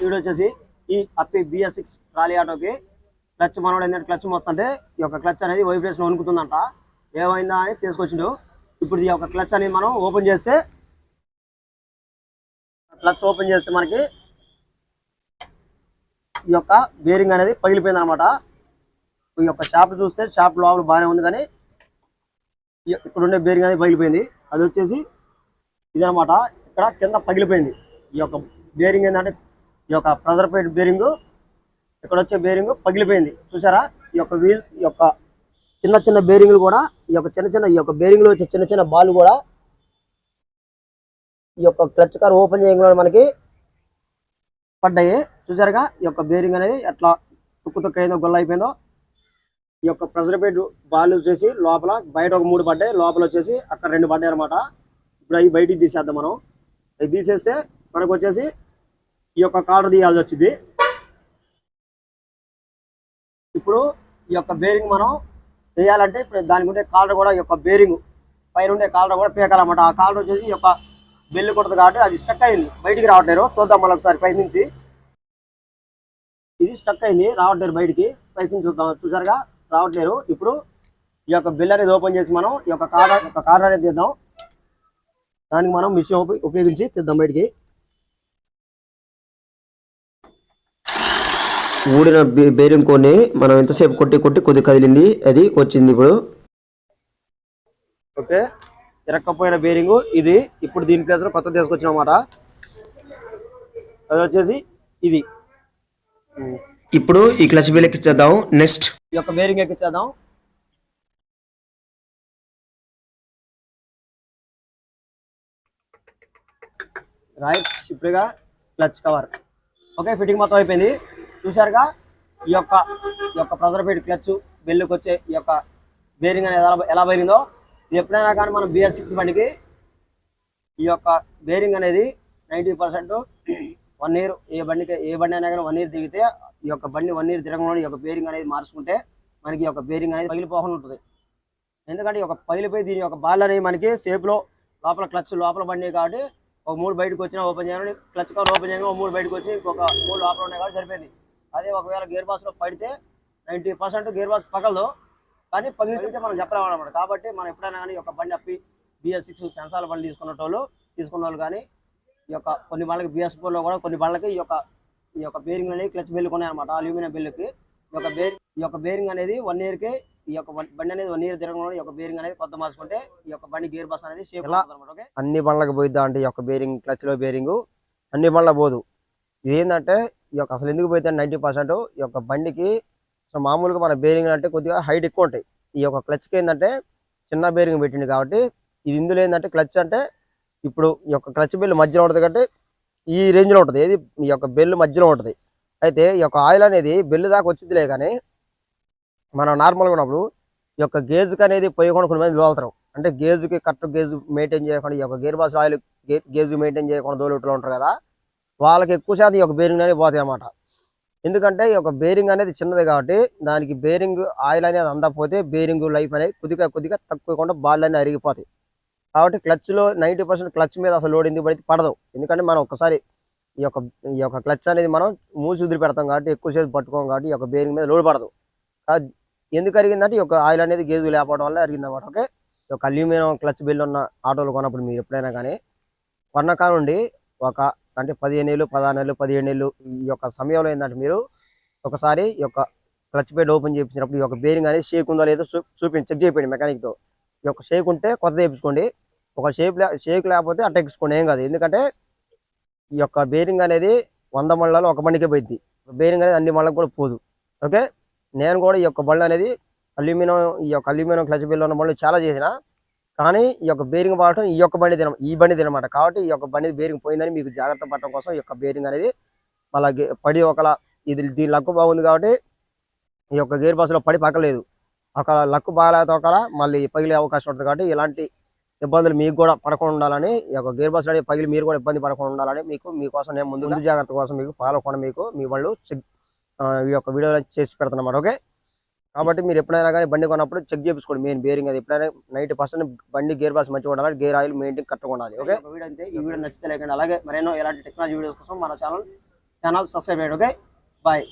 Video వచ్చేసి ఈ అప్పి బిఎస్ సిక్స్ ట్రాలీ ఆటోకి క్లచ్ మనోడు ఏంటంటే క్లచ్ మొత్తం అంటే ఈ యొక్క క్లచ్ అనేది వైబ్రేషన్ వణుకుతుందంట. ఏమైందా అని తీసుకొచ్చిండు. ఇప్పుడు ఈ యొక్క క్లచ్ అనేది మనం ఓపెన్ చేస్తే క్లచ్ ఓపెన్ చేస్తే మనకి ఈ యొక్క బేరింగ్ అనేది పగిలిపోయింది అనమాట ఈ యొక్క షాప్ చూస్తే షాప్ లోపల బాగానే ఉంది కానీ ఇక్కడ ఉండే బేరింగ్ అనేది పగిలిపోయింది. అది వచ్చేసి ఇదనమాట ఇక్కడ కింద పగిలిపోయింది. ఈ యొక్క బేరింగ్ ఏంటంటే ఈ యొక్క ప్రెజర్ ప్లేట్ బేరింగ్ ఇక్కడ వచ్చే బేరింగ్ పగిలిపోయింది. చూసారా? ఈ యొక్క వీల్ ఈ యొక్క చిన్న చిన్న బేరింగ్లు కూడా ఈ యొక్క చిన్న చిన్న ఈ యొక్క బేరింగ్లు వచ్చే చిన్న చిన్న బాల్ కూడా ఈ యొక్క క్లచ్ కార్ ఓపెన్ చేయడంలో మనకి పడ్డాయి. చూసారుగా? ఈ యొక్క బేరింగ్ అనేది ఎట్లా తుక్కు తుక్కు అయిందో గొల్ల అయిపోయిందో. ఈ యొక్క ప్రెజర్ బెడ్ బాల్ వచ్చేసి లోపల బయట ఒక మూడు పడ్డాయి లోపల వచ్చేసి అక్కడ రెండు పడ్డాయి అనమాట ఇప్పుడు అవి బయటికి తీసేద్దాం మనం. అవి తీసేస్తే మనకు వచ్చేసి ఈ యొక్క కాలర్ తీయాల్సి వచ్చింది. ఇప్పుడు ఈ యొక్క బేరింగ్ మనం వేయాలంటే ఇప్పుడు దాని ఉండే కాలర్ కూడా ఈ యొక్క బేరింగ్ పైన ఉండే కాలర్ కూడా పీకాలన్నమాట. ఆ కాలర్ వచ్చేసి ఈ యొక్క బెల్లు కొడుతుంది కాబట్టి అది స్టక్ అయింది. బయటికి రావట్లేరు చూద్దాం మళ్ళీ ఒకసారి పై నుంచి. ఇది స్టక్ అయింది. రావట్లేరు బయటికి. పై నుంచి చూద్దాం. చూసారుగా? రావట్లేరు ఇప్పుడు ఈ యొక్క బిల్ అనేది ఓపెన్ చేసి మనం ఈ యొక్క కార్ యొక్క అనేది తీద్దాం. దానికి మనం మిషన్ ఉపయోగించి తీద్దాం బయటికి. ఊడిన బేరింగ్ కొన్ని మనం ఎంతసేపు కొట్టి కొట్టి కొద్ది కదిలింది అది వచ్చింది ఇప్పుడు. ఓకే. తిరక్కపోయిన బేరింగ్ ఇది ఇప్పుడు దీని ప్లేస్లో కొత్త తీసుకొచ్చిన అన్నమాట. అది వచ్చేసి ఇది. ఇప్పుడు ఈ క్లచ్ బిల్ ఎక్కించేద్దాం నెక్స్ట్. ఈ యొక్క బేరింగ్ ఎక్కించేద్దాం రైట్ షిప్గా క్లచ్ కవర్. ఓకే ఫిట్టింగ్ మొత్తం అయిపోయింది. చూసారుగా ఈ యొక్క ఈ యొక్క ప్రెజర్ ఫీట్ క్లచ్ బెల్లుకి వచ్చే ఈ యొక్క బేరింగ్ అనేది ఎలా ఎలా బయలిందో ఎప్పుడైనా కానీ మనం బిఆర్ సిక్స్ బండికి ఈ యొక్క బేరింగ్ అనేది నైంటీ పర్సెంట్ వన్ ఇయర్ ఏ బండికి ఏ బండి అయినా కానీ వన్ ఇయర్ దిగితే ఈ యొక్క బండి వన్ ఇయర్ తిరగంలో ఈ యొక్క బేరింగ్ అనేది మార్చుకుంటే మనకి ఈ యొక్క బేరింగ్ అనేది పగిలిపోకుండా ఉంటుంది. ఎందుకంటే ఈ యొక్క పగిలిపోయి దీని యొక్క బాల్ అనేది మనకి సేఫ్లో లోపల క్లచ్ లోపల బండి కాబట్టి ఒక మూడు బయటకు వచ్చినా ఓపెన్ చేయాలని క్లచ్ కవర్ ఓపెన్ చేయగా ఒక మూడు బయటకు వచ్చి ఇంకొక మూడు లోపల ఉన్నాయి కాబట్టి సరిపోయింది. అదే ఒకవేళ గేర్ బాక్స్లో పడితే నైంటీ పర్సెంట్ గేర్ బాక్స్ పగలదు. కానీ పగిలితే మనం చెప్పలేమన్నమాట. కాబట్టి మనం ఎప్పుడైనా కానీ ఒక బండి అప్పి బిఎస్ సిక్స్ సెన్సార్ బండి తీసుకున్న వాళ్ళు తీసుకున్న వాళ్ళు కానీ ఈ యొక్క కొన్ని బండ్లకి బిఎస్లో కూడా కొన్ని బండ్లకి ఈ యొక్క ఈ యొక్క బేరింగ్ అనేది క్లచ్ బెల్లు కొన్నాయి అనమాట అల్యూమినియం బెల్లుకి ఈ యొక్క బేరింగ్ ఈ యొక్క బేరింగ్ అనేది వన్ ఇయర్కి ఈ యొక్క బండి అనేది వన్ ఇయర్ తిరగడం ఈ యొక్క బేరింగ్ అనేది కొత్త మార్చుకుంటే ఈ యొక్క బండి గేర్ బస్ అనేది సేఫ్ అనమాట ఓకే అన్ని బండ్లకు పోయిద్దా అంటే ఈ యొక్క బేరింగ్ క్లచ్లో బేరింగ్ అన్ని బండ్ల పోదు ఇది ఏంటంటే ఈ యొక్క అసలు ఎందుకు పోయితే నైంటీ పర్సెంట్ ఈ యొక్క బండికి సో మామూలుగా మన బేరింగ్ అంటే కొద్దిగా హైట్ ఎక్కువ ఉంటాయి ఈ యొక్క క్లచ్కి ఏంటంటే చిన్న బేరింగ్ పెట్టింది కాబట్టి ఇది ఇందులో ఏంటంటే క్లచ్ అంటే ఇప్పుడు ఈ యొక్క క్లచ్ బెల్ మధ్యలో ఉంటుంది కాబట్టి ఈ రేంజ్లో ఉంటుంది. ఏది? ఈ యొక్క బెల్ మధ్యలో ఉంటుంది. అయితే ఈ యొక్క ఆయిల్ అనేది బెల్ దాకా వచ్చిందిలే కానీ మనం నార్మల్గా ఉన్నప్పుడు ఈ యొక్క గేజ్కి అనేది పోయకుండా కొంతమంది దోలుతారు అంటే గేజ్కి కరెక్ట్ గేజ్ మెయింటైన్ చేయకుండా ఈ యొక్క gear box oil gauge maintain చేయకుండా దోలుట్లో ఉంటారు కదా వాళ్ళకి ఎక్కువ శాతం ఈ యొక్క బేరింగ్ అనేది పోతాయి అన్నమాట. ఎందుకంటే ఈ యొక్క బేరింగ్ అనేది చిన్నది కాబట్టి దానికి బేరింగ్ ఆయిల్ అనేది అందకపోతే బేరింగ్ లైఫ్ అనేది కొద్దిగా కొద్దిగా తక్కువకుండా బాల్ అనేది అరిగిపోతాయి. కాబట్టి క్లచ్లో నైంటీ పర్సెంట్ క్లచ్ మీద అసలు లోడ్ ఎందుకు పడితే పడదు. ఎందుకంటే మనం ఒకసారి ఈ యొక్క ఈ యొక్క క్లచ్ అనేది మనం మూసి ఉదిరి పెడతాం కాబట్టి ఎక్కువసేపు పట్టుకోం కాబట్టి ఈ యొక్క బేరింగ్ మీద లోడ్ పడదు. ఎందుకు అరిగిందంటే ఈ యొక్క ఆయిల్ అనేది గేజు లేకపోవడం వల్ల అరిగింది అనమాట ఓకే? ఈ యొక్క అల్యూమినియం క్లచ్ బిల్ ఉన్న ఆటోలు కొన్నప్పుడు మీరు ఎప్పుడైనా కానీ కొన్న కానుండి ఒక అంటే పదిహేను ఏళ్ళు పదహారు నెలలు పదిహేను ఏళ్ళు ఈ యొక్క సమయంలో ఏంటంటే మీరు ఒకసారి ఈ యొక్క క్లచ్ పేడ్ ఓపెన్ చేయించినప్పుడు ఈ యొక్క బేరింగ్ అనేది షేక్ ఉందో లేదో చూ చూపించి చెక్ చేయండి మెకానిక్తో యొక్క షేక్ ఉంటే కొత్త వేయించుకోండి ఒక షేప్ షేక్ లేకపోతే అట్ట ఎక్కించుకోండి. ఏం కాదు. ఎందుకంటే ఈ యొక్క బేరింగ్ అనేది వంద మళ్ళలో ఒక బండికే పోయింది బేరింగ్ అనేది అన్ని మళ్ళకి కూడా పోదు. ఓకే? నేను కూడా ఈ యొక్క బళ్ళు అనేది అల్యూమినియం ఈ యొక్క అల్యూమినియం క్లచ్ బిల్ ఉన్న బళ్ళు చాలా చేసిన. కానీ ఈ యొక్క బేరింగ్ పడటం ఈ యొక్క బండి తిన ఈ బండి తినమాట. కాబట్టి ఈ యొక్క బండి బేరింగ్ పోయిందని మీకు జాగ్రత్త పడటం కోసం ఈ యొక్క బేరింగ్ అనేది మళ్ళీ పడి ఒకలా ఇది దీని లక్కు బాగుంది కాబట్టి ఈ యొక్క గేర్ బాక్స్లో పడి పక్కలేదు. ఒక లక్కు బాగాలేకపోతే ఒకలా మళ్ళీ పగిలే అవకాశం ఉంటుంది కాబట్టి ఇలాంటి ఇబ్బందులు మీకు కూడా పడకుండా ఉండాలని ఈ యొక్క గేర్ బాక్స్ అనేది పగిలి మీరు కూడా ఇబ్బంది పడకుండా ఉండాలని మీకు మీకోసం నేను ముందు ముందు జాగ్రత్త కోసం మీకు పాలకుండా మీకు మీ వాళ్ళు చెక్ ఈ యొక్క వీడియోలో చేసి పెడుతున్నమాట ఓకే కాబట్టి మీరు ఎప్పుడైనా కానీ బండి కొన్నప్పుడు చెక్ చేయించుకోండి మెయిన్ బేరింగ్ అది. ఎప్పుడైనా నైన్టీ పర్సెంట్ బండి గేర్ బాక్స్ మంచిగా ఉండాలి గేర్ ఆయిల్ మెయింటైన్ కరెక్ట్గా ఉండాలి ఓకే వీడియో అంతే ఈ వీడియో నచ్చితే లేకండి అలాగే మరెన్నో ఇలాంటి టెక్నాలజీ వీడియోస్ కోసం మన ఛానల్ ఛానల్ సబ్స్క్రైబ్ చేయండి ఓకే బాయ్